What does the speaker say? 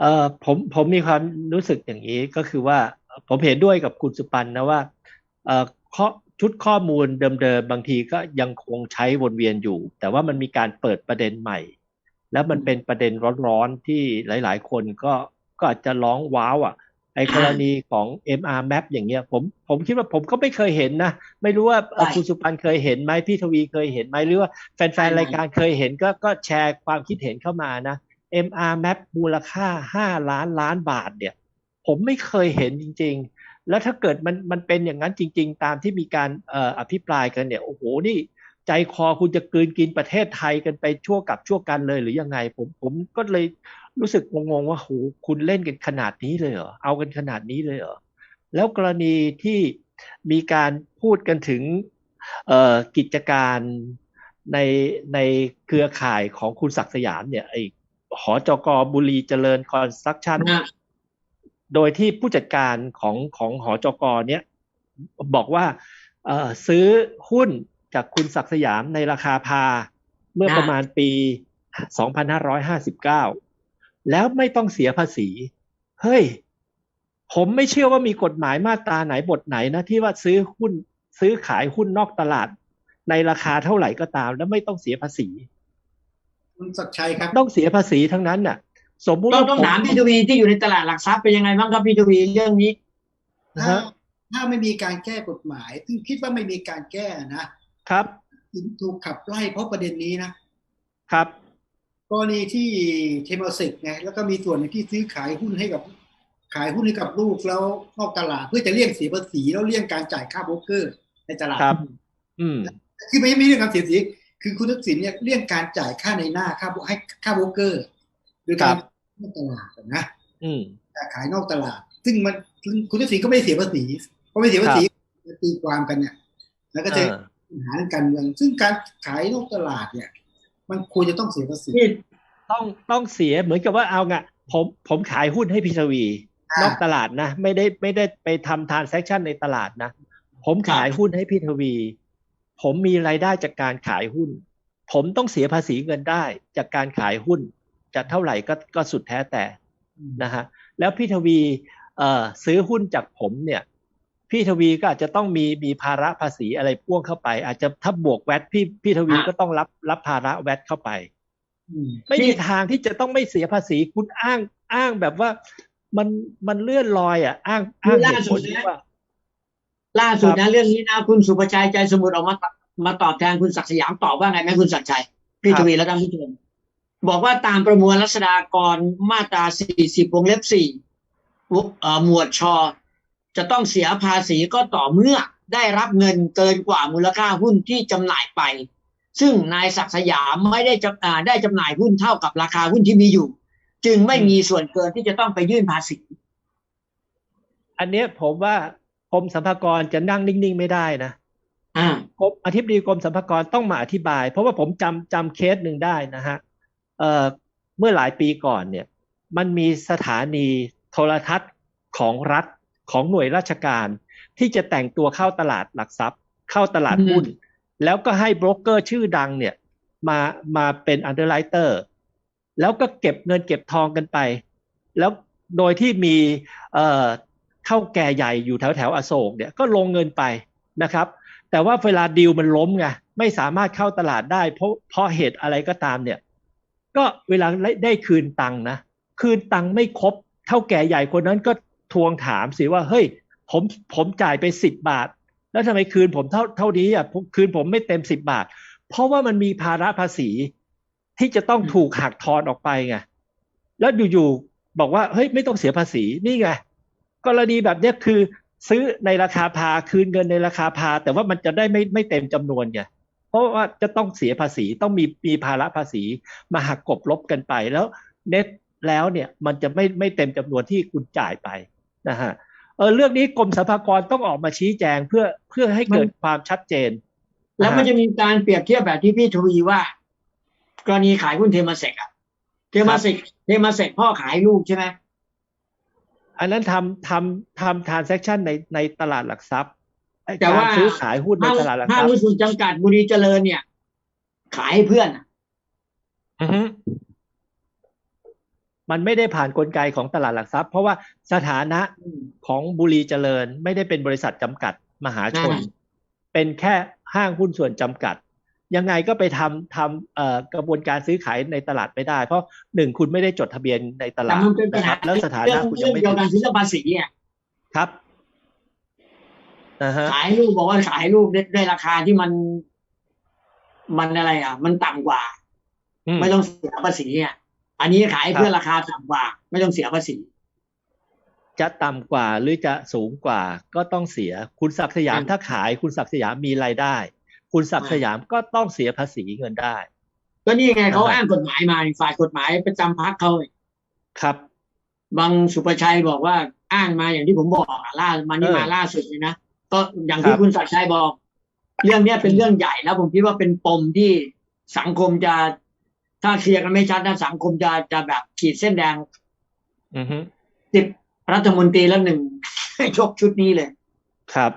เอ่อผมผมมีความรู้สึกอย่างนี้ก็คือว่าผมเห็นด้วยกับคุณสุปันนะว่าเอ่อข้อชุดข้อมูลเดิมๆบางทีก็ยังคงใช้วนเวียนอยู่ แต่ว่ามันมีการเปิดประเด็นใหม่ แล้วมันเป็นประเด็นร้อนๆที่หลายๆ คนก็ก็อาจจะร้องว้าวอะไอ้กรณีของ MR Map อย่างเงี้ยผมผมคิดว่าผมก็ไม่เคยเห็นนะ ไม่รู้ว่าเอ่อใช่คุณสุปันเคยเห็นไหมพี่ทวีเคยเห็นไหมหรือว่าแฟนๆ รายการเคยเห็นก็ก็แชร์ความคิดเห็นเข้ามานะ MR Map มูลค่าห้าล้านล้านบาทเนี่ย ผมไม่เคยเห็นจริง ๆ แล้วถ้าเกิดมันมันเป็นอย่างนั้นจริง ๆ ตามที่มีการอออภิปรายกันเนี่ยโอ้โหนี่ใจคอคุณจะกืนกินประเทศไทยกันไปชั่วกับชั่วกันเลยหรือยังไง ผมผมก็เลยรู้สึกงงๆว่าโหคุณเล่นกันขนาดนี้เลยเหรอเอากันขนาดนี้เลยเหรอแล้วกรณีที่มีการพูดกันถึงกิจการในในเครือข่ายของคุณศักดิ์สยามเนี่ยไอ หอจกบุรีเจริญคอนสตรักชั่นนะโดยที่ผู้จัดการของของหอจกเนี้ยบอกว่าเอ่อซื้อหุ้นจากคุณศักดิ์สยามในราคาพาเมื่อประมาณปี 2559 แล้วไม่ต้องเสียภาษี เฮ้ย ผมไม่เชื่อว่ามีกฎหมายมาตราไหนบทไหนนะ ที่ว่าซื้อหุ้นซื้อขายหุ้นนอกตลาด ในราคาเท่าไหร่ก็ตาม แล้วไม่ต้องเสียภาษี คุณศักดิ์ชัยครับ ต้องเสียภาษีทั้งนั้นน่ะ สมมุติต้องว่าต้องผมถามพี่ทวีที่อยู่ในตลาดหลักทรัพย์เป็นยังไงบ้างครับพี่ทวีเรื่องนี้นะถ้าฮะถ้าไม่มีการแก้กฎหมาย ซึ่งคิดว่าไม่มีการแก้นะครับถูกขับไล่เพราะประเด็นนี้นะครับกรณีที่เทมเซกไงแล้วก็มีส่วนหนึ่งที่ซื้อขายหุ้นให้กับ ขายหุ้นให้กับลูกแล้วนอกตลาดเพื่อจะเลี่ยงเสียภาษีแล้วเลี่ยงการจ่ายค่าโบรกเกอร์ในตลาดครับ อืมคือไม่ไม่เรื่องการเสียภาษี คือคุณทักษิณเนี่ยเลี่ยงการจ่ายค่าในหน้าค่าให้ค่าโบรกเกอร์โดยการนอกตลาดนะอืมขายนอกตลาด ซึ่งมันซึ่งคุณทักษิณก็ไม่ได้เสียภาษีเพราะไม่เสียภาษีตีความกันเนี่ย แล้วก็จะเออปัญหาเรื่องการเมือง ซึ่งการขายนอกตลาดเนี่ย มันควรจะต้องเสียภาษีที่ต้องต้องเสียเหมือนกับว่าเอาไงผมผมขายหุ้นให้พีทวี นอกตลาดนะ ไม่ได้ไม่ได้ไปทำทานเซ็คชันในตลาดนะ ผมขายหุ้นให้พี่ทวี ผมมีรายได้จากการขายหุ้น ผมต้องเสียภาษีเงินได้จากการขายหุ้น จะเท่าไหร่ก็ก็สุดแท้แต่นะฮะแล้วพี่ทวีเอ่อซื้อหุ้นจากผมเนี่ยพี่ทวีก็อาจจะต้องมีมีภาระภาษีอะไรพ่วงเข้าไป อาจจะถ้าบวกแวตพี่พี่ทวีก็ต้องรับรับภาระแวตเข้าไปอืมไม่มีทางที่จะต้องไม่เสียภาษีคุณอ้างอ้างแบบว่ามันมันเลื่อนลอยอะ อ้างอ้างเหตุผลที่ว่า ล่าสุดครันะบเรื่องนี้นะคุณสุภชัยใจสมุทรออกมาตมาตอบแทนคุณศักดิ์สยามตอบว่าไงไหมคุณศักดิ์ชัยพี่ครับทวีและท่านผู้ชมบอกว่าตามประมวลรัษฎากรมาตรา 40 วงเล็บ4วงเอ่อหมวดชจะต้องเสียภาษีก็ต่อเมื่อได้รับเงินเกินกว่ามูลค่าหุ้นที่จำหน่ายไป ซึ่งนายศักดิ์สยามไม่ได้จำอ่าได้จำหน่ายหุ้นเท่ากับราคาหุ้นที่มีอยู่ จึงไม่มีส่วนเกินที่จะต้องไปยื่นภาษี อันเนี้ยผมว่า กรมสรรพากรจะนั่งนิ่งๆไม่ได้นะอ่ากรมอธิบดีกรมสรรพากรต้องมาอธิบาย เพราะว่าผมจำจำเคสหนึ่งได้นะฮะเอ่อเมื่อหลายปีก่อนเนี่ย มันมีสถานีโทรทัศน์ของรัฐของหน่วยราชการ ที่จะแต่งตัวเข้าตลาดหลักทรัพย์ เข้าตลาดหุ้น แล้วก็ให้โบรกเกอร์ชื่อดังเนี่ย มามาเป็นอันเดอร์ไลเตอร์แล้วก็เก็บเงินเก็บทองกันไป แล้วโดยที่มี เอ่อเท่าแก่ใหญ่อยู่แถวแถวอโศกเนี่ยก็ลงเงินไปนะครับ แต่ว่าเวลาดีลมันล้มไงไม่สามารถเข้าตลาดได้ เพราะเพราะเหตุอะไรก็ตามเนี่ย ก็เวลาได้คืนตังค์นะคืนตังค์ไม่ครบ เท่าแก่ใหญ่คนนั้นก็ทวงถามสิว่าเฮ้ยผมผมจ่ายไปสิบบาท แล้วทำไมคืนผมเท่าเท่านี้อะคืนผมไม่เต็มสิบบาท เพราะว่ามันมีภาระภาษีที่จะต้องถูกหักทอนออกไปไงแล้วอยู่ๆบอกว่าเฮ้ยไม่ต้องเสียภาษีนี่ไง กรณีแบบเนี้ยคือซื้อในราคาพาคืนเงินในราคาพา แต่ว่ามันจะได้ไม่ไม่เต็มจำนวนไงเพราะว่าจะต้องเสียภาษีต้องมีมีภาระภาษีมาหักกบลบกันไปแล้วเน็ตแล้วเนี่ยมันจะไม่ไม่เต็มจำนวนที่คุณจ่ายไปนะฮะเออเรื่องนี้กรมสรรพากรต้องออกมาชี้แจงเพื่อเพื่อให้เกิดความชัดเจน แล้วมันจะมีการเปรียบเทียบแบบที่พี่ทวีว่า กรณีขายหุ้นเทมาเซกอะเทมาเซกเทมาเซกพ่อขายลูกใช่ไหม อันนั้นทำทำทำ transaction ในในตลาดหลักทรัพย์ไอ้แต่ว่าการซื้อขายหุ้นในห้างตลาดหลักทห้ารังพย์หุ้นส่วนจำกัดบุรีเจริญเนี่ย ขายให้เพื่อนอะอือฮึมันไม่ได้ผ่านกลไกของตลาดหลักทรัพย์ เพราะว่าสถานะของบุรีเจริญไม่ได้เป็นบริษัทจำกัดมหาชน เป็นแค่ห้างหุ้นส่วนจำกัด ยังไงก็ไปทำทำเอ่อกระบวนการซื้อขายในตลาดไม่ได้ เพราะหนึ่งคุณไม่ได้จดทะเบียนในตแต่ลาดมันเป็นปัญนะคหารับแล้วสถาเรื่นะองคุณยัเรื่องงไม่เดียวกันคือเรื่องภาษีเนี่ยครับนะฮะขายลูกบอกว่าขายลูกได้ได้ราคาที่มันมันอะไรอะ มันต่ำกว่าอืมไม่ต้องเสียภาษีอะอันนี้ขายครับเพื่อราคาต่ำกว่า ไม่ต้องเสียภาษี จะต่ำกว่าหรือจะสูงกว่าก็ต้องเสีย คุณศักดิ์สยามอืมถ้าขายคุณศักดิ์สยามมีรายได้ คุณศักดิ์สยามก็ต้องเสียภาษีเงินได้ ก็นี่ไงเขานะครับอ้างกฎหมายมาฝ่ายกฎหมายประจำพักเขาครับ บางสุประชัยบอกว่าอ้างมาอย่างที่ผมบอกอะล่ามานี่เออมาล่าสุดเลยนะก็อย่างครัที่บคุณศักดิ์ชัยบอก เรื่องเนี้ยเป็นเรื่องใหญ่แล้วผมคิดว่าเป็นปมที่สังคมจะถ้าเคลียร์กันไม่ชัดนะสังคมจะจะแบบขีดเส้นแดงอือฮึสิบรัฐมนตรีแล้วหนึ่งให้ชกชุดนี้เลย ครับ